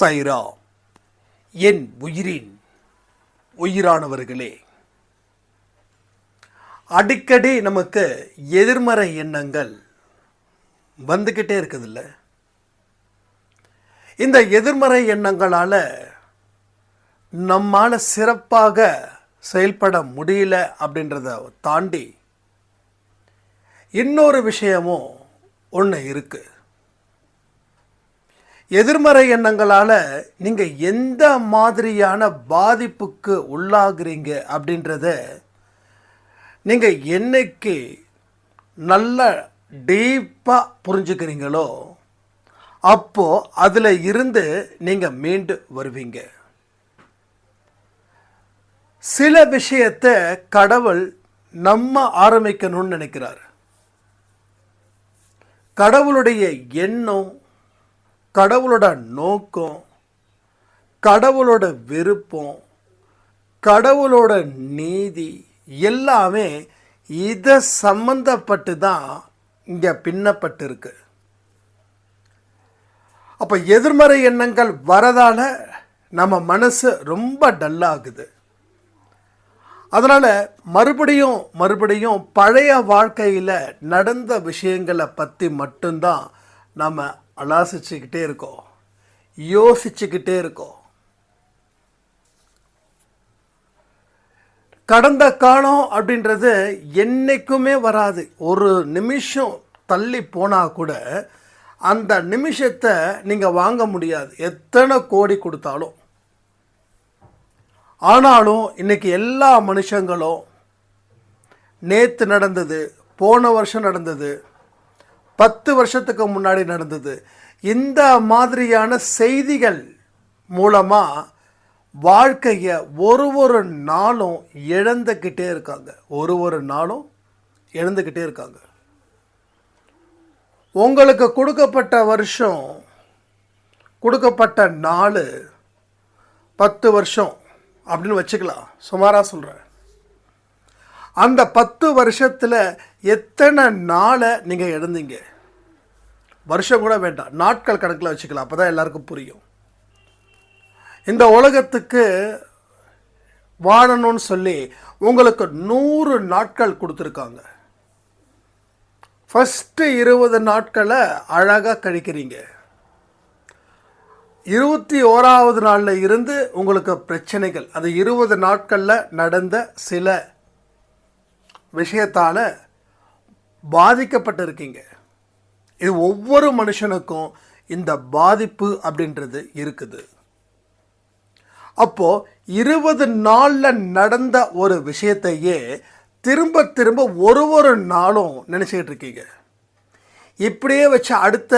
சைரா என் உயிரின் உயிரானவர்களே. அடிக்கடி நமக்கு எதிர்மறை எண்ணங்கள் வந்துக்கிட்டே இருக்குதுல்ல. இந்த எதிர்மறை எண்ணங்களால் நம்மால் சிறப்பாக செயல்பட முடியல அப்படின்றத தாண்டி இன்னொரு விஷயமும் ஒன்று இருக்குது எதிர்மறை எண்ணங்களால் நீங்கள் எந்த மாதிரியான பாதிப்புக்கு உள்ளாகிறீங்க அப்படின்றத நீங்கள் என்னைக்கு நல்ல டீப்பாக புரிஞ்சுக்கிறீங்களோ அப்போது அதில் இருந்து நீங்கள் மீண்டு வருவீங்க. சில விஷயத்தை கடவுள் நம்ம ஆரம்பிக்கணும்னு நினைக்கிறார். கடவுளுடைய எண்ணம் கடவுளோட நோக்கம் கடவுளோட விருப்பம் கடவுளோட நீதி எல்லாமே இதை சம்பந்தப்பட்டு தான் இங்கே பின்னப்பட்டிருக்கு. அப்போ எதிர்மறை எண்ணங்கள் வரதால் நம்ம மனசு ரொம்ப டல்லாகுது. அதனால் மறுபடியும் மறுபடியும் பழைய வாழ்க்கையில் நடந்த விஷயங்களை பற்றி மட்டும்தான் நம்ம அலாசிச்சுக்கிட்டே இருக்கோம். யோசிச்சுக்கிட்டே இருக்கோம். கடந்த காலம் அப்படின்றது என்றைக்குமே வராது. ஒரு நிமிஷம் தள்ளி போனால் கூட அந்த நிமிஷத்தை நீங்கள் வாங்க முடியாது. எத்தனை கோடி கொடுத்தாலும். ஆனாலும் இன்றைக்கி எல்லா மனுஷங்களும் நேற்று நடந்தது போன வருஷம் நடந்தது பத்து வருஷத்துக்கு முன்னாடி நடந்தது. இந்த மாதிரியான செய்திகள் மூலமாக வாழ்க்கையை ஒரு ஒரு நாளும் இழந்துக்கிட்டே இருக்காங்க. ஒரு ஒரு நாளும் இழந்துக்கிட்டே இருக்காங்க. உங்களுக்கு கொடுக்கப்பட்ட வருஷம் கொடுக்கப்பட்ட நாள் பத்து வருஷம் அப்படின்னு வச்சுக்கலாம். சுமாராக சொல்கிறேன் அந்த பத்து வருஷத்தில் எத்தனை நாளை நீங்கள் இழந்தீங்க? வருஷம் கூட வேண்டாம். நாட்கள் கணக்கில் வச்சுக்கலாம். அப்போ தான் எல்லாருக்கும் புரியும். இந்த உலகத்துக்கு வாழணும்னு சொல்லி உங்களுக்கு நூறு நாட்கள் கொடுத்துருக்காங்க. ஃபஸ்ட்டு இருபது நாட்களை அழகாக கழிக்கிறீங்க. இருபத்தி ஓராவது நாளில் இருந்து உங்களுக்கு பிரச்சனைகள். அது இருபது நாட்களில் நடந்த சில விஷயத்தால் பாதிக்கப்பட்டிருக்கீங்க. இது ஒவ்வொரு மனுஷனுக்கும் இந்த பாதிப்பு அப்படின்றது இருக்குது. அப்போ இருபது நாளில் நடந்த ஒரு விஷயத்தையே திரும்ப திரும்ப ஒரு ஒரு நாளும் நினச்சிக்கிட்டு இருக்கீங்க. இப்படியே வச்சு அடுத்த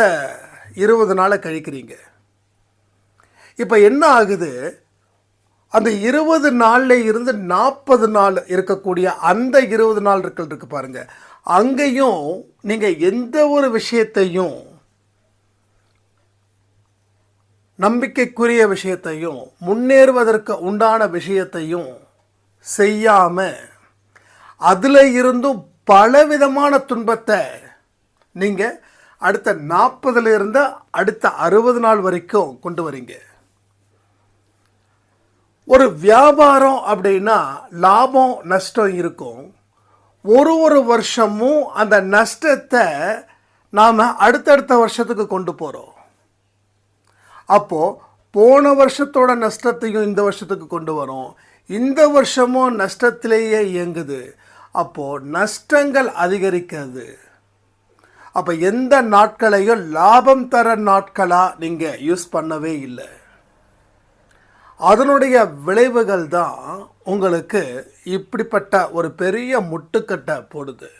இருபது நாளை கழிக்கிறீங்க. இப்போ என்ன ஆகுது? அந்த இருபது நாளில் இருந்து நாற்பது நாள் இருக்கக்கூடிய அந்த இருபது நாள் இருக்கல் இருக்கு பாருங்க. அங்கேயும் நீங்கள் எந்த ஒரு விஷயத்தையும் நம்பிக்கைக்குரிய விஷயத்தையும் முன்னேறுவதற்கு உண்டான விஷயத்தையும் செய்யாமல் அதில் இருந்தும் பலவிதமான துன்பத்தை நீங்கள் அடுத்த நாற்பதுலேருந்து அடுத்த அறுபது நாள் வரைக்கும் கொண்டு வரீங்க. ஒரு வியாபாரம் அப்படின்னா லாபம் நஷ்டம் இருக்கும். ஒரு ஒரு வருஷமும் அந்த நஷ்டத்தை நாம் அடுத்தடுத்த வருஷத்துக்கு கொண்டு போகிறோம் அப்போது போன வருஷத்தோட நஷ்டத்தையும் இந்த வருஷத்துக்கு கொண்டு வரோம். இந்த வருஷமும் நஷ்டத்திலேயே இயங்குது. அப்போது நஷ்டங்கள் அதிகரிக்கிறது. அப்போ எந்த நாட்களையும் லாபம் தர நாட்களாக நீங்கள் யூஸ் பண்ணவே இல்லை. அதனுடைய விளைவுகள் தான் உங்களுக்கு இப்படிப்பட்ட ஒரு பெரிய முட்டுக்கட்டை போடுது.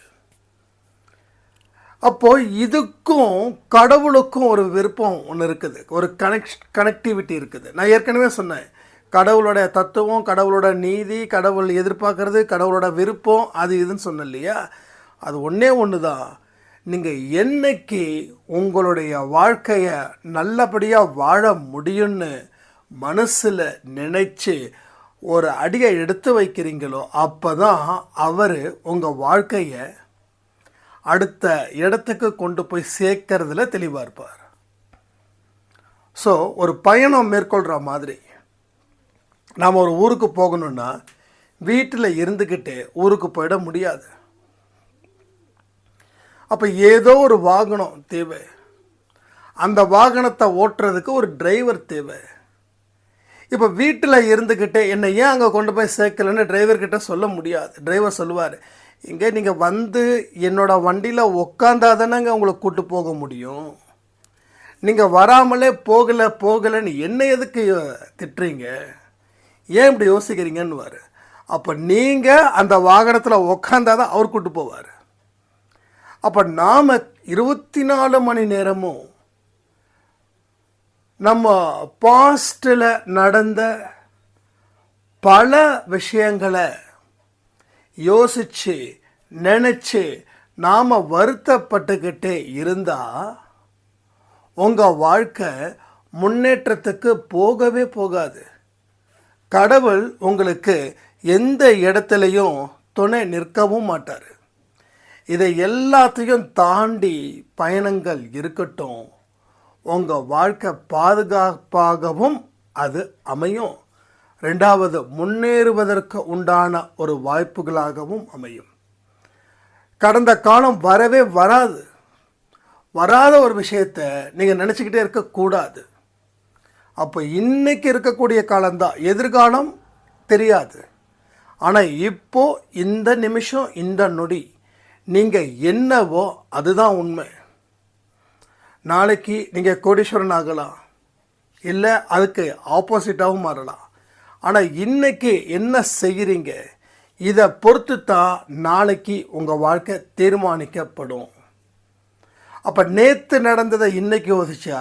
அப்போ இதுக்கும் கடவுளுக்கும் ஒரு விருப்பம் ஒன்று இருக்குது. ஒரு கனெக்ட் கனெக்டிவிட்டி இருக்குது. நான் ஏற்கனவே சொன்னேன். கடவுளோட தத்துவம் கடவுளோட நீதி கடவுள் எதிர்பார்க்கறது கடவுளோட விருப்பம் அது இதுன்னு சொன்னேன் இல்லையா? அது ஒன்றே ஒன்று தான் நீங்கள் என்னைக்கு உங்களுடைய வாழ்க்கையை நல்லபடியாக வாழ முடியும்னு மனசில் நினச்சி ஒரு அடியை எடுத்து வைக்கிறீங்களோ அப்போ தான் அவர் உங்கள் வாழ்க்கையை அடுத்த இடத்துக்கு கொண்டு போய் சேர்க்கறதுல தெளிவாக இருப்பார். ஸோ ஒரு பயணம் மேற்கொள்கிற மாதிரி. நாம் ஒரு ஊருக்கு போகணுன்னா வீட்டில் இருந்துக்கிட்டு ஊருக்கு போயிட முடியாது. அப்போ ஏதோ ஒரு வாகனம் தேவை. அந்த வாகனத்தை ஓட்டுறதுக்கு ஒரு டிரைவர் தேவை. இப்போ வீட்டில் இருந்துக்கிட்டே என்னை ஏன் அங்கே கொண்டு போய் சேர்க்கலன்னு டிரைவர்கிட்ட சொல்ல முடியாது. டிரைவர் சொல்லுவார் இங்கே நீங்கள் வந்து என்னோட வண்டியில் உக்காந்தா தானேங்க உங்களை கூட்டு போக முடியும். நீங்கள் வராமலே போகலை போகலைன்னு என்ன எதுக்கு திட்டுறீங்க? ஏன் இப்படி யோசிக்கிறீங்கன்னுவார். அப்போ நீங்கள் அந்த வாகனத்தில் உக்காந்தா தான் அவர் கூட்டு போவார். அப்போ நாம் இருபத்தி நாலு மணி நேரமும் நம்ம பாஸ்டில் நடந்த பல விஷயங்களை யோசித்து நினச்சி நாம் வருத்தப்பட்டுக்கிட்டே இருந்தால் உங்கள் வாழ்க்கை முன்னேற்றத்துக்கு போகவே போகாது. கடவுள் உங்களுக்கு எந்த இடத்துலையும் துணை நிற்கவும் மாட்டார். இதை எல்லாத்தையும் தாண்டி பயணங்கள் இருக்கட்டும். உங்கள் வாழ்க்கை பாதுகாப்பாகவும் அது அமையும். ரெண்டாவது முன்னேறுவதற்கு உண்டான ஒரு வாய்ப்புகளாகவும் அமையும். கடந்த காலம் வரவே வராது. வராத ஒரு விஷயத்தை நீங்கள் நினச்சிக்கிட்டே இருக்கக்கூடாது அப்போ இன்னைக்கு இருக்கக்கூடிய காலம்தான். எதிர்காலம் தெரியாது. ஆனால் இப்போது இந்த நிமிஷம் இந்த நொடி நீங்கள் என்னவோ அதுதான் உண்மை. நாளைக்கு நீங்கள் கோடீஸ்வரன் ஆகலாம். இல்லை அதுக்கு ஆப்போசிட்டாகவும் மாறலாம். ஆனால் இன்றைக்கி என்ன செய்கிறீங்க இதை பொறுத்து தான் நாளைக்கு உங்கள் வாழ்க்கை தீர்மானிக்கப்படும். அப்போ நேற்று நடந்ததை இன்றைக்கி யோசிச்சா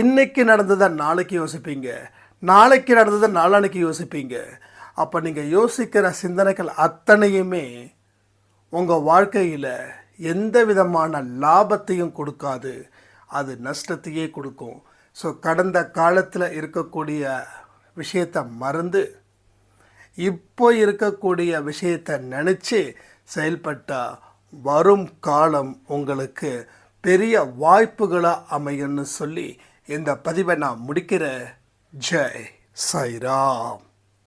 இன்றைக்கி நடந்ததை நாளைக்கு யோசிப்பீங்க. நாளைக்கு நடந்ததை நாளானைக்கு யோசிப்பீங்க. அப்போ நீங்கள் யோசிக்கிற சிந்தனைகள் அத்தனையுமே உங்கள் வாழ்க்கையில் எந்த விதமான லாபத்தையும் கொடுக்காது. அது நஷ்டத்தையே கொடுக்கும். ஸோ கடந்த காலத்தில் இருக்கக்கூடிய விஷயத்தை மறந்து இப்போ இருக்கக்கூடிய விஷயத்தை நினச்சி செயல்பட்டால் வரும் காலம் உங்களுக்கு பெரிய வாய்ப்புகளாக அமையும்னு சொல்லி இந்த பதிவை நான் முடிக்கிற. ஜெய் சாய்ராம்.